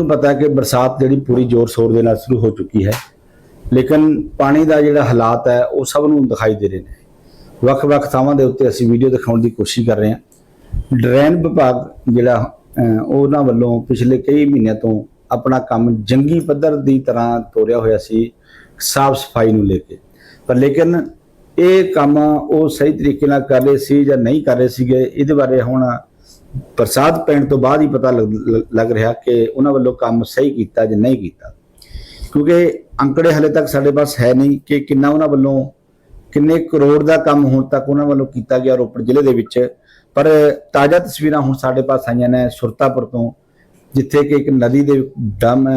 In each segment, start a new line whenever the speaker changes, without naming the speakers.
ਨੂੰ ਪਤਾ ਕਿ ਬਰਸਾਤ ਜਿਹੜੀ ਪੂਰੀ ਜ਼ੋਰ ਸ਼ੋਰ ਦੇ ਨਾਲ ਸ਼ੁਰੂ ਹੋ ਚੁੱਕੀ ਹੈ। ਲੇਕਿਨ ਪਾਣੀ ਦਾ ਜਿਹੜਾ ਹਾਲਾਤ ਹੈ, ਉਹ ਸਭ ਨੂੰ ਦਿਖਾਈ ਦੇ ਰਹੇ ਨੇ। ਵੱਖ-ਵੱਖ ਥਾਵਾਂ ਦੇ ਉੱਤੇ ਅਸੀਂ ਵੀਡੀਓ ਦਿਖਾਉਣ ਦੀ ਕੋਸ਼ਿਸ਼ ਕਰ ਰਹੇ ਹਾਂ। ਡਰੇਨ ਵਿਭਾਗ ਜਿਹੜਾ ਉਹਨਾਂ ਵੱਲੋਂ ਪਿਛਲੇ ਕਈ ਮਹੀਨਿਆਂ ਤੋਂ ਆਪਣਾ ਕੰਮ ਜੰਗੀ ਪੱਧਰ ਦੀ ਤਰ੍ਹਾਂ ਤੋਰਿਆ ਹੋਇਆ ਸੀ, ਸਾਫ਼ ਸਫ਼ਾਈ ਨੂੰ ਲੈ ਕੇ। ਪਰ ਲੇਕਿਨ ਇਹ ਕੰਮ ਉਹ ਸਹੀ ਤਰੀਕੇ ਨਾਲ ਕਰ ਰਹੇ ਸੀ ਜਾਂ ਨਹੀਂ ਕਰ ਰਹੇ ਸੀਗੇ, ਇਹਦੇ ਬਾਰੇ ਹੁਣ ਪ੍ਰਸਾਦ ਪੈਣ ਤੋਂ ਬਾਅਦ ਹੀ ਪਤਾ ਲੱਗ ਲੱਗ- ਰਿਹਾ ਕਿ ਉਹਨਾਂ ਵੱਲੋਂ ਕੰਮ ਸਹੀ ਕੀਤਾ ਜਾਂ ਨਹੀਂ ਕੀਤਾ। ਕਿਉਂਕਿ ਅੰਕੜੇ ਹਲੇ ਤੱਕ ਸਾਡੇ ਪਾਸ ਹੈ ਨਹੀਂ ਕਿ ਕਿੰਨਾ ਉਹਨਾਂ ਵੱਲੋਂ, ਕਿੰਨੇ ਕਰੋੜ ਦਾ ਕੰਮ ਹੁਣ ਤੱਕ ਉਹਨਾਂ ਵੱਲੋਂ ਕੀਤਾ ਗਿਆ ਰੋਪੜ ਜ਼ਿਲ੍ਹੇ ਦੇ ਵਿੱਚ। ਪਰ ਤਾਜ਼ਾ ਤਸਵੀਰਾਂ ਹੁਣ ਸਾਡੇ ਪਾਸ ਆਈਆਂ ਨੇ ਸੁਰਤਾਪੁਰ ਤੋਂ, ਜਿੱਥੇ ਕਿ ਇੱਕ ਨਦੀ ਦੇ ਡਮ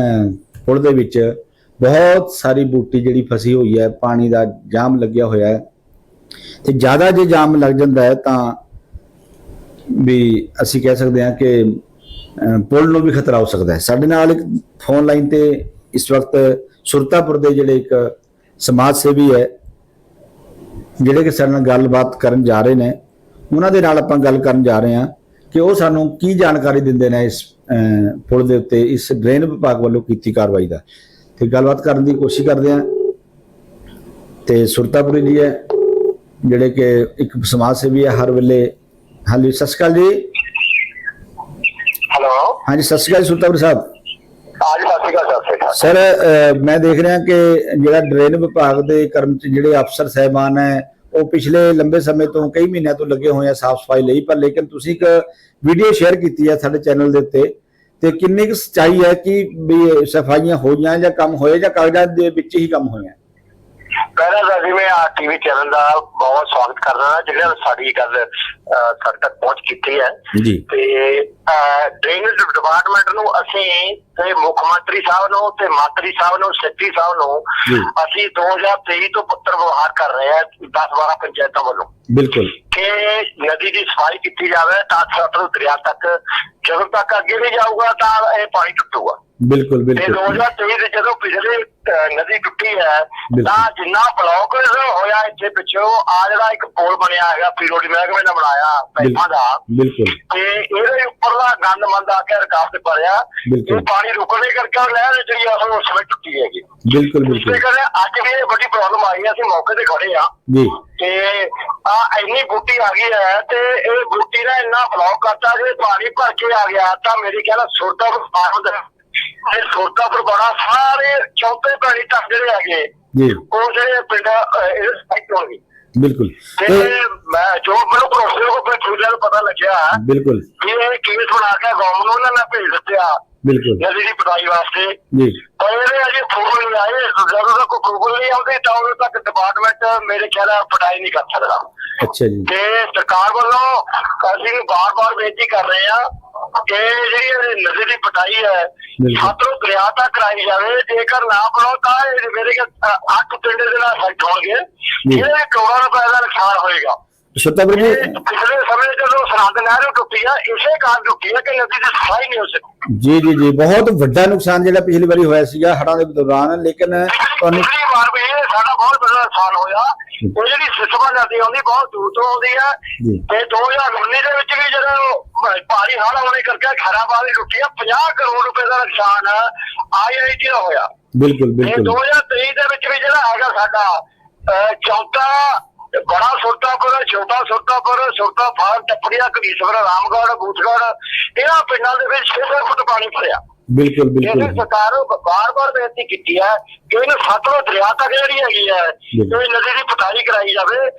ਪੁਲ ਦੇ ਵਿੱਚ ਬਹੁਤ ਸਾਰੀ ਬੂਟੀ ਜਿਹੜੀ ਫਸੀ ਹੋਈ ਹੈ, ਪਾਣੀ ਦਾ ਜਾਮ ਲੱਗਿਆ ਹੋਇਆ ਹੈ। ਤੇ ਜ਼ਿਆਦਾ ਜੇ ਜਾਮ ਲੱਗ ਜਾਂਦਾ ਹੈ ਤਾਂ ਵੀ ਅਸੀਂ ਕਹਿ ਸਕਦੇ ਹਾਂ ਕਿ ਪੁਲ ਨੂੰ ਵੀ ਖਤਰਾ ਹੋ ਸਕਦਾ ਹੈ। ਸਾਡੇ ਨਾਲ ਇੱਕ ਫੋਨ ਲਾਈਨ ਤੇ ਇਸ ਵਕਤ ਸੁਰਤਾਪੁਰ ਦੇ ਜਿਹੜੇ ਇੱਕ ਸਮਾਜ ਸੇਵੀ ਹੈ, ਜਿਹੜੇ ਕਿ ਸਾਡੇ ਨਾਲ ਗੱਲਬਾਤ ਕਰਨ ਜਾ ਰਹੇ ਨੇ, ਉਹਨਾਂ ਦੇ ਨਾਲ ਆਪਾਂ ਗੱਲ ਕਰਨ ਜਾ ਰਹੇ ਹਾਂ ਕਿ ਉਹ ਸਾਨੂੰ ਕੀ ਜਾਣਕਾਰੀ ਦਿੰਦੇ ਨੇ ਇਸ ਪੁਲ ਦੇ ਉੱਤੇ, ਇਸ ਡਰੇਨ ਵਿਭਾਗ ਵੱਲੋਂ ਕੀਤੀ ਕਾਰਵਾਈ ਦਾ। ਤੇ ਗੱਲਬਾਤ ਕਰਨ ਦੀ ਕੋਸ਼ਿਸ਼ ਕਰਦੇ ਹਾਂ। ਤੇ ਸੁਰਤਾਪੁਰੀ ਜੀ ਹੈ, ਜਿਹੜੇ ਕਿ ਇੱਕ ਸਮਾਜ ਸੇਵੀ ਹੈ, ਹਰ ਵੇਲੇ ਹਾਂਜੀ ਸਤਿ ਸ਼੍ਰੀ ਅਕਾਲ ਜੀ।
ਹੈਲੋ।
ਹਾਂਜੀ ਸਤਿ ਸ਼੍ਰੀ ਅਕਾਲ ਸੁਲਤਾਨਪੁਰ ਸਾਹਿਬ।
ਅੱਜ ਸਤਿ ਸ਼੍ਰੀ ਅਕਾਲ ਸਤਿ ਸ਼੍ਰੀ ਅਕਾਲ।
ਸਰ ਅਹ, ਮੈਂ ਦੇਖ ਰਿਹਾ ਕਿ ਜਿਹੜਾ ਡਰੇਨ ਵਿਭਾਗ ਦੇ ਕਰਮਚਾਰੀ ਜਿਹੜੇ ਅਫਸਰ ਸਹਿਬਾਨ ਹੈ ਉਹ ਪਿਛਲੇ ਲੰਬੇ ਸਮੇਂ ਤੋਂ ਕਈ ਮਹੀਨਿਆਂ ਤੋਂ ਲੱਗੇ ਹੋਏ ਆ ਸਾਫ਼ ਸਫ਼ਾਈ ਲਈ ਪਰ ਲੇਕਿਨ ਤੁਸੀਂ ਇੱਕ ਵੀਡੀਓ ਸ਼ੇਅਰ ਕੀਤੀ ਹੈ ਸਾਡੇ ਚੈਨਲ ਦੇ ਉੱਤੇ ਤੇ ਕਿੰਨੀ ਕੁ ਸੱਚਾਈ ਹੈ ਕਿ ਵੀ ਸਫਾਈਆਂ ਹੋਈਆਂ ਜਾਂ ਕੰਮ ਹੋਏ ਜਾਂ ਕਾਗਜ਼ਾਂ ਦੇ ਵਿੱਚ ਹੀ ਕੰਮ ਹੋਏ ਆ?
ਪਹਿਲਾਂ ਤਾਂ ਜੀ ਮੈਂ ਆ ਟੀਵੀ ਚੈਨਲ ਦਾ ਬਹੁਤ ਸਵਾਗਤ ਕਰਦਾ ਹਾਂ ਜਿਹੜਾ ਸਾਡੀ ਗੱਲ ਸਾਡੇ ਤੱਕ ਪਹੁੰਚ ਕੀਤੀ ਹੈ।
ਜੀ।
ਤੇ ਡਰੇਨੇਜ ਡਿਪਾਰਟਮੈਂਟ ਨੂੰ ਅਸੀਂ ਤੇ ਮੁੱਖ ਮੰਤਰੀ ਸਾਹਿਬ ਨੂੰ ਤੇ ਮੰਤਰੀ ਸਾਹਿਬ ਨੂੰ ਸੈਕਟਰੀ ਸਾਹਿਬ ਨੂੰ। ਅਸੀਂ 2023 ਤੋਂ ਪੱਤਰ ਵਿਵਹਾਰ ਕਰ ਰਹੇ ਹਾਂ 10 12 ਪੰਚਾਇਤਾਂ ਵੱਲੋਂ।
ਬਿਲਕੁਲ।
ਕਿ ਨਦੀ ਦੀ ਸਫ਼ਾਈ ਕੀਤੀ ਜਾਵੇ ਤਾਂ ਸਤਲੁਜ ਦਰਿਆ ਤੱਕ ਜਦੋਂ ਤੱਕ ਅੱਗੇ ਨਹੀਂ ਜਾਊਗਾ ਤਾਂ ਇਹ ਪਾਣੀ ਟੁੱਟੂਗਾ।
ਬਿਲਕੁਲ
ਤੇ
ਬਿਲਕੁਲ।
2023 ਦੇ ਜਦੋਂ ਪਿਛਲੇ ਅਹ, ਨਦੀ ਟੁੱਟੀ ਹੈ
ਬਿਲਕੁਲ।
ਤਾਂ ਜਿੰਨਾ ਬਲੌਕ ਹੋਇਆ ਇੱਥੇ ਪਿੱਛੋਂ ਆ ਜਿਹੜਾ ਇੱਕ ਪੁਲ ਬਣਿਆ ਹੈਗਾ ਪੀਰੋਡੀ ਮਹਿਕਮੇ ਨੇ ਬਣਾਇਆ ਪੈਪਾਂ ਦਾ।
ਬਿਲਕੁਲ
ਤੇ ਇਹਦੇ ਉੱਪਰਲਾ ਗੰਦ ਮੰਦ ਆ ਕੇ ਰਕਾਬ ਤੇ ਪੜਿਆ
ਬਿਲਕੁਲ।
ਇਹ ਪਾਣੀ ਰੁਕਣੇ ਕਰਕੇ ਉਹ ਨਹਿਰ ਜਿਹੜੀ ਆ ਉਹ ਵਿੱਚ ਟੁੱਟੀ ਹੈਗੀ।
ਬਿਲਕੁਲ
ਇਸੇ
ਬਿਲਕੁਲ।
ਕਰਕੇ ਅੱਜ ਵੀ ਇਹ ਵੱਡੀ ਪ੍ਰੋਬਲਮ ਆਈ ਹੈ ਅਸੀਂ ਮੌਕੇ ਤੇ ਖੜੇ ਆ
ਜੀ।
ਤੇ ਆ ਇੰਨੀ ਬੂਟੀ ਆ ਗਈ ਹੈ ਤੇ ਇਹ ਬੂਟੀ ਨੇ ਇੰਨਾ ਬਲੌਕ ਕਰਤਾ ਕਿ ਪਾਣੀ ਭਰ ਕੇ ਆ ਗਿਆ ਤਾਂ ਮੇਰੀ ਕਹਿੰਦਾ ਸੁਰਤਾ ਪਰ ਇਹ ਸੁਰਤਾ ਪਰ ਬੜਾ ਸਾਰੇ ਚੌਥੇ ਪਾਣੀ ਤੱਕ ਜਿਹੜੇ ਹੈਗੇ
ਜੀ।
ਉਹ ਜਿਹੜੇ ਪਿੰਡ ਇਹ ਸਾਈਡ ਹੋਣਗੇ।
ਬਿਲਕੁਲ।
ਤੇ ਮੈਂ ਜੋ ਮੈਨੂੰ ਭਰੋਸੇ ਹੋ ਕੇ ਚੂਲਿਆਂ ਨੂੰ ਪਤਾ ਲੱਗਿਆ
ਬਿਲਕੁਲ।
ਕਿ ਇਹ ਕੇਸ ਬਣਾ ਕੇ ਗੌਰਮੈਂਟ ਨੂੰ ਉਹਨਾਂ ਨੇ ਭੇਜ ਦਿੱਤਿਆ
ਬਿਲਕੁਲ।
ਨਦੀ ਦੀ ਪਟਾਈ ਵਾਸਤੇ।
ਜੀ।
ਪਰ ਇਹਦੇ ਅਜੇ ਫੋਨ ਨਹੀਂ ਆਏ। ਜਦੋਂ ਤੱਕ ਅਪਰੂਵਲ ਨਹੀਂ ਆਉਂਦੀ ਤਾਂ ਉਦੋਂ ਤੱਕ ਡਿਪਾਰਟਮੈਂਟ ਮੇਰੇ ਖਿਆਲ ਨਾਲ ਪਟਾਈ ਨਹੀਂ ਕਰ ਸਕਦਾ।
ਅੱਛਾ ਜੀ।
ਤੇ ਸਰਕਾਰ ਵੱਲੋਂ ਅਸੀਂ ਬਾਰ-ਬਾਰ ਬੇਨਤੀ ਕਰ ਰਹੇ ਹਾਂ ਕਿ ਜਿਹੜੀ ਨਦੀ ਦੀ ਪਟਾਈ ਹੈ। ਸਾਤੋਂ ਦਰਿਆ ਤੱਕ ਕਰਾਈ ਜਾਵੇ। ਜੇਕਰ ਨਾ ਬਣਾਓ ਤਾਂ ਇਹ ਮੇਰੇ ਕੇ ਅੱਠ ਪਿੰਡ ਦੇ ਨਾਲ ਸੈੱਟ ਹੋਣਗੇ।
ਜੀ।
ਇਹ ਕਰੋੜਾਂ ਰੁਪਏ ਦਾ ਨੁਕਸਾਨ ਹੋਏਗਾ।
ਸੁਲਤਾਨਪੁਰ ਜੀ
ਪਿਛਲੇ ਸਮੇਂ ਜਦੋਂ ਸਰਹੰਦ ਨਹਿਰ ਟੁੱਟੀ ਆ ਇਸੇ ਕਾਰਨ ਟੁੱਟੀ ਆ ਕਿ ਨਦੀ ਦੀ ਸਫ਼ਾਈ ਨਹੀਂ ਹੋ ਸਕੀ।
ਜੀ ਜੀ ਜੀ। ਬਹੁਤ ਵੱਡਾ ਨੁਕਸਾਨ ਜਿਹੜਾ ਪਿਛਲੀ ਵਾਰੀ ਹੋਇਆ ਸੀਗਾ ਹੜ੍ਹਾਂ ਦੇ ਦੌਰਾਨ ਲੇਕਿਨ ਤੁਹਾਨੂੰ
ਪਿਛਲੀ ਵਾਰ ਵੀ ਸਾਡਾ ਬਹੁਤ ਵੱਡਾ ਨੁਕਸਾਨ ਹੋਇਆ। ਉਹ ਜਿਹੜੀ ਸਿਸਮਾ ਨਦੀ ਆਉਂਦੀ ਬਹੁਤ ਦੂਰ ਤੋਂ ਆਉਂਦੀ ਆ।
ਜੀ।
ਤੇ 2019 ਦੇ ਵਿੱਚ ਵੀ ਜਦੋਂ ਭਾਰੀ ਹੜ੍ਹ ਆਉਣੇ ਕਰਕੇ ਖੈਰਾਬਾਦ ਦੀ ਟੁੱਟੀ ਆ 50 ਕਰੋੜ ਰੁਪਏ ਦਾ ਨੁਕਸਾਨ ਆਈਆਈਟੀ ਦਾ ਹੋਇਆ।
ਬਿਲਕੁਲ
ਤੇ
ਬਿਲਕੁਲ।
2023 ਦੇ ਵਿੱਚ ਵੀ ਜਿਹੜਾ ਹੈਗਾ ਸਾਡਾ ਅਹ, ਚੌਥਾ ਬੜਾ ਸੁਲਤਾਪੁਰ ਛੋਟਾ ਸੁਲਤਾਪੁਰ ਸੁਲਤਾ ਫਾਰ ਟੱਪੜੀਆ ਕਨੀਸਵਰ ਰਾਮਗੜ੍ਹ ਬੂਥਗੜ੍ਹ ਇਹਨਾਂ ਪਿੰਡਾਂ ਦੇ ਵਿੱਚ 6 ਫੁੱਟ ਪਾਣੀ ਭਰਿਆ।
ਬਿਲਕੁਲ ਬਿਲਕੁਲ
ਸਰਕਾਰ ਨੂੰ ਬਾਰ-ਬਾਰ ਬੇਨਤੀ ਕੀਤੀ ਹੈ ਕਿ ਇਹਨੂੰ ਸਤਲੁਜ ਦਰਿਆ ਤੱਕ ਜਿਹੜੀ ਹੈਗੀ ਹੈ। ਇਹ ਨਦੀ ਦੀ ਪਟਾਈ ਕਰਾਈ ਜਾਵੇ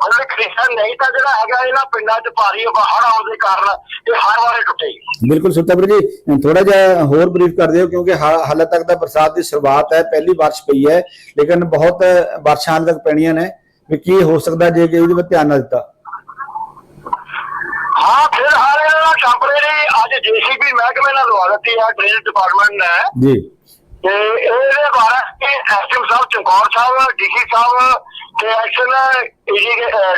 ਖੁੱਲੇ ਕ੍ਰਿਸ਼ਨ ਨਹੀਂ ਤਾਂ ਜਿਹੜਾ ਹੈਗਾ ਇਹਨਾਂ ਪਿੰਡਾਂ 'ਚ ਭਾਰੀ ਹੜ੍ਹ ਆਉਣ ਦੇ ਕਾਰਨ ਇਹ ਹਰ ਵਾਰੇ ਟੁੱਟੇਗੀ
ਬਿਲਕੁਲ ਸੁਲਤਾਨਪੁਰ ਜੀ ਥੋੜਾ ਜਿਹਾ ਹੋਰ ਬਰੀਫ ਕਰ ਦਿਓ ਕਿਉਂਕਿ ਹਾ- ਹਾਲੇ ਤੱਕ ਤਾਂ ਬਰਸਾਤ ਦੀ ਸ਼ੁਰੂਆਤ ਹੈ ਪਹਿਲੀ ਬਾਰਿਸ਼ ਪਈ ਹੈ ਲੇਕਿਨ ਬਹੁਤ ਬਾਰਿਸ਼ਾਂ ਹਾਲੇ ਤੱਕ ਪੈਣੀਆਂ ਨੇ ਵੀ ਕੀ ਹੋ ਸਕਦਾ ਜੇ ਕਿ ਇਹਦੇ ਵੱਲ ਧਿਆਨ ਨਾ ਦਿੱਤਾ।
ਹਾਂ ਫਿਰ ਟੈਂਪਰੇਰੀ ਅੱਜ ਜੀਸੀਬੀ ਮਹਿਕਮੇ ਨਾਲ ਲਵਾ ਦਿੱਤੀ ਹੈ ਡਰੇਨ ਡਿਪਾਰਟਮੈਂਟ ਨੇ।
ਜੀ।
ਤੇ ਇਹਦੇ ਬਾਰੇ ਐਸਐਮ ਸਾਹਿਬ ਚੰਕੌਰ ਸਾਹਿਬ ਡੀਸੀ ਸਾਹਿਬ ਤੇ ਐਕਸ਼ਨ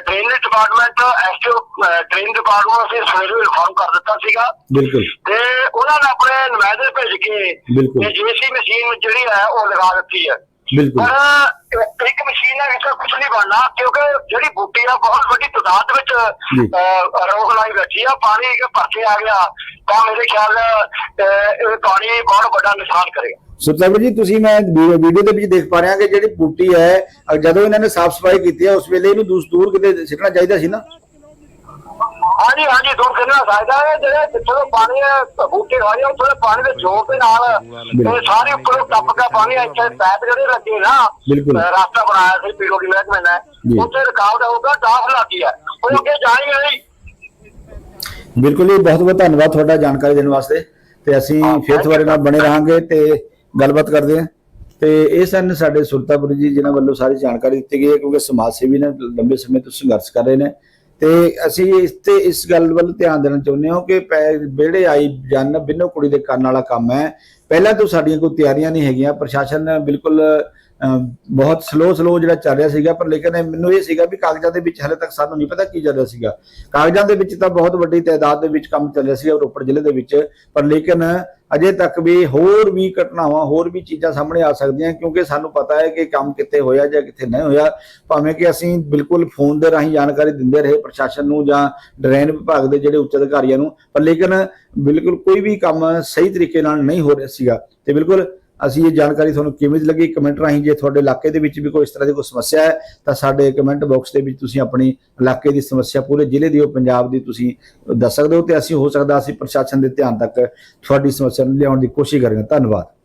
ਡਰੇਨ ਡਿਪਾਰਟਮੈਂਟ ਐਸਟੋ ਡਰੇਨ ਡਿਪਾਰਟਮੈਂਟ ਅਸੀਂ ਸਵੇਰੇ ਇਨਫਾਰਮ ਕਰ ਦਿੱਤਾ ਸੀਗਾ।
ਬਿਲਕੁਲ।
ਤੇ ਉਹਨਾਂ ਨੇ ਆਪਣੇ ਨੁਮਾਇੰਦੇ ਭੇਜ ਕੇ। ਜੀਸੀ ਮਸ਼ੀਨ ਜਿਹੜੀ ਹੈ ਉਹ ਲਗਾ ਦਿੱਤੀ ਹੈ।
ਬਿਲਕੁਲ।
ਪਰ ਇੱਕ ਮਸ਼ੀਨ ਨਾਲ ਇਸ ਕੁਝ ਨਹੀਂ ਬਣਨਾ ਕਿਉਂਕਿ ਜਿਹੜੀ ਬੂਟੀ ਆ ਬਹੁਤ ਵੱਡੀ ਤਾਦਾਦ ਵਿੱਚ ਰੋਗ ਲਾਈ ਬੈਠੀ ਆ ਪਾਣੀ ਇੱਕ ਪਾਸੇ ਆ ਗਿਆ ਤਾਂ ਮੇਰੇ ਖਿਆਲ ਇਹ ਪਾਣੀ ਬਹੁਤ ਵੱਡਾ ਨੁਕਸਾਨ ਕਰੇਗਾ।
ਸੁਖਦੇਵ ਜੀ ਤੁਸੀਂ ਮੈਂ ਵੀਡੀਓ ਦੇ ਵਿੱਚ ਦੇਖ ਪਾ ਰਿਹਾ ਕਿ ਜਿਹੜੀ ਬੂਟੀ ਹੈ ਜਦੋਂ ਇਹਨਾਂ ਨੇ ਸਾਫ਼ ਸਫ਼ਾਈ ਕੀਤੀ ਹੈ ਉਸ ਵੇਲੇ ਇਹਨੂੰ ਦੂਰ ਕਿਤੇ ਸਿੱਟਣਾ ਚਾਹੀਦਾ ਸੀ ਨਾ?
ਹਾਂਜੀ ਹਾਂਜੀ ਦੂਰ ਕਰਨਾ ਚਾਹੀਦਾ ਹੈ? ਜਿਹੜੇ ਜਿੱਥੋਂ ਪਾਣੀ ਹੈ, ਬੂਟੇ ਆ ਉੱਥੋਂ ਦੇ ਪਾਣੀ ਦੇ ਜ਼ੋਰ ਦੇ ਨਾਲ ਇਹ ਸਾਰੇ ਉੱਪਰੋਂ ਟੱਪ ਕੇ ਪਾਣੀ ਇੱਥੇ ਪੈਪ ਜਿਹੜੇ ਲੱਗੇ ਨਾ ਰਸਤਾ ਬਣਾਇਆ ਸੀ ਪੀਰੋ ਦੀ ਮਹਿਕਮੇ
ਜੀ।
ਨੇ ਉੱਥੇ ਰਕਾਵਟ ਹੋਊਗਾ ਡਾਫ ਲੱਗੀ ਹੈ। ਉਹ ਅੱਗੇ ਜਾਣੀ ਨਹੀਂ
ਬਿਲਕੁਲ ਜੀ ਬਹੁਤ ਬਹੁਤ ਧੰਨਵਾਦ ਤੁਹਾਡਾ ਜਾਣਕਾਰੀ ਦੇਣ ਵਾਸਤੇ। ਤੇ ਅਸੀਂ
ਹਾਂ,
ਫਿਰ ਤੁਹਾਡੇ ਨਾਲ ਬਣੇ ਰਹਾਂਗੇ ਤੇ ਗੱਲਬਾਤ ਕਰਦੇ ਹਾਂ। ਤੇ ਇਹ ਸਨ ਸਾਡੇ ਸੁਲਤਾਪੁਰ ਜੀ ਜਿਨ੍ਹਾਂ ਵੱਲੋਂ ਸਾਰੀ ਜਾਣਕਾਰੀ ਦਿੱਤੀ ਗਈ ਹੈ ਕਿਉਂਕਿ ਸਮਾਜ ਸੇਵੀ ਨੇ ਲੰਬੇ ਸਮੇਂ ਤੋਂ ਸੰਘਰਸ਼ ਕਰ ਰਹੇ ਨੇ। ਤੇ ਅਸੀਂ ਇਸ ਤੇ ਇਸ ਗੱਲ ਵੱਲ ਧਿਆਨ ਦੇਣਾ ਚਾਹੁੰਦੇ ਹਾਂ ਕਿ ਪੈ- ਵਿਹੜੇ ਆਈ ਜਨ ਬਿਨੋ ਕੁੜੀ ਦੇ ਕਰਨ ਵਾਲਾ ਕੰਮ ਹੈ। ਪਹਿਲਾਂ ਤੋਂ ਸਾਡੀਆਂ ਕੋਈ ਤਿਆਰੀਆਂ ਨਹੀਂ ਹੈਗੀਆਂ। ਪ੍ਰਸ਼ਾਸਨ ਬਿਲਕੁਲ ਬਹੁਤ ਸਲੋ ਸਲੋ ਜਿਹੜਾ ਚੱਲ ਰਿਹਾ ਸੀਗਾ, ਪਰ ਲੇਕਿਨ ਮੈਨੂੰ ਇਹ ਸੀਗਾ ਵੀ ਕਾਗਜ਼ਾਂ ਦੇ ਵਿੱਚ ਹਲੇ ਤੱਕ ਸਾਨੂੰ ਨਹੀਂ ਪਤਾ ਕੀ ਚੱਲ ਰਿਹਾ ਸੀਗਾ। ਕਾਗਜ਼ਾਂ ਦੇ ਵਿੱਚ ਤਾਂ ਬਹੁਤ ਵੱਡੀ ਤਾਦਾਦ ਦੇ ਵਿੱਚ ਕੰਮ ਚੱਲ ਰਿਹਾ ਸੀਗਾ ਰੋਪੜ ਜ਼ਿਲ੍ਹੇ ਦੇ ਵਿੱਚ, ਪਰ ਲੇਕਿਨ ਅਜੇ ਤੱਕ ਵੀ ਹੋਰ ਵੀ ਘਟਨਾਵਾਂ, ਹੋਰ ਵੀ ਚੀਜ਼ਾਂ ਸਾਹਮਣੇ ਆ ਸਕਦੀਆਂ, ਕਿਉਂਕਿ ਸਾਨੂੰ ਪਤਾ ਹੈ ਕਿ ਕੰਮ ਕਿੱਥੇ ਹੋਇਆ ਜਾਂ ਕਿੱਥੇ ਨਹੀਂ ਹੋਇਆ। ਭਾਵੇਂ ਕਿ ਅਸੀਂ ਬਿਲਕੁਲ ਫੋਨ ਦੇ ਰਾਹੀਂ ਜਾਣਕਾਰੀ ਦਿੰਦੇ ਰਹੇ ਪ੍ਰਸ਼ਾਸਨ ਨੂੰ ਜਾਂ ਡਰੇਨ ਵਿਭਾਗ ਦੇ ਜਿਹੜੇ ਉੱਚ ਅਧਿਕਾਰੀਆਂ ਨੂੰ, ਪਰ ਲੇਕਿਨ ਬਿਲਕੁਲ ਕੋਈ ਵੀ ਕੰਮ ਸਹੀ ਤਰੀਕੇ ਨਾਲ ਨਹੀਂ ਹੋ ਰਿਹਾ ਸੀਗਾ। ਤੇ ਬਿਲਕੁਲ ਅਸੀਂ ਇਹ ਜਾਣਕਾਰੀ ਤੁਹਾਨੂੰ ਕਿਵੇਂ ਦੀ ਲੱਗੀ? ਕਮੈਂਟ ਰਾਹੀਂ ਜੇ ਤੁਹਾਡੇ ਇਲਾਕੇ ਦੇ ਵਿੱਚ ਵੀ ਕੋਈ ਇਸ ਤਰ੍ਹਾਂ ਦੀ ਕੋਈ ਸਮੱਸਿਆ ਹੈ, ਤਾਂ ਸਾਡੇ ਕਮੈਂਟ ਬਾਕਸ ਦੇ ਵਿੱਚ ਤੁਸੀਂ ਆਪਣੀ ਇਲਾਕੇ ਦੀ ਸਮੱਸਿਆ ਪੂਰੇ ਜ਼ਿਲ੍ਹੇ ਦੀ ਉਹ ਪੰਜਾਬ ਦੀ ਤੁਸੀਂ ਦੱਸ ਸਕਦੇ ਹੋ ਤੇ ਅਸੀਂ ਹੋ ਸਕਦਾ ਅਸੀਂ ਪ੍ਰਸ਼ਾਸਨ ਦੇ ਧਿਆਨ ਤੱਕ ਤੁਹਾਡੀ ਸਮੱਸਿਆ ਨੂੰ ਲਿਆਉਣ ਦੀ ਕੋਸ਼ਿਸ਼ ਕਰਾਂਗੇ। ਧੰਨਵਾਦ।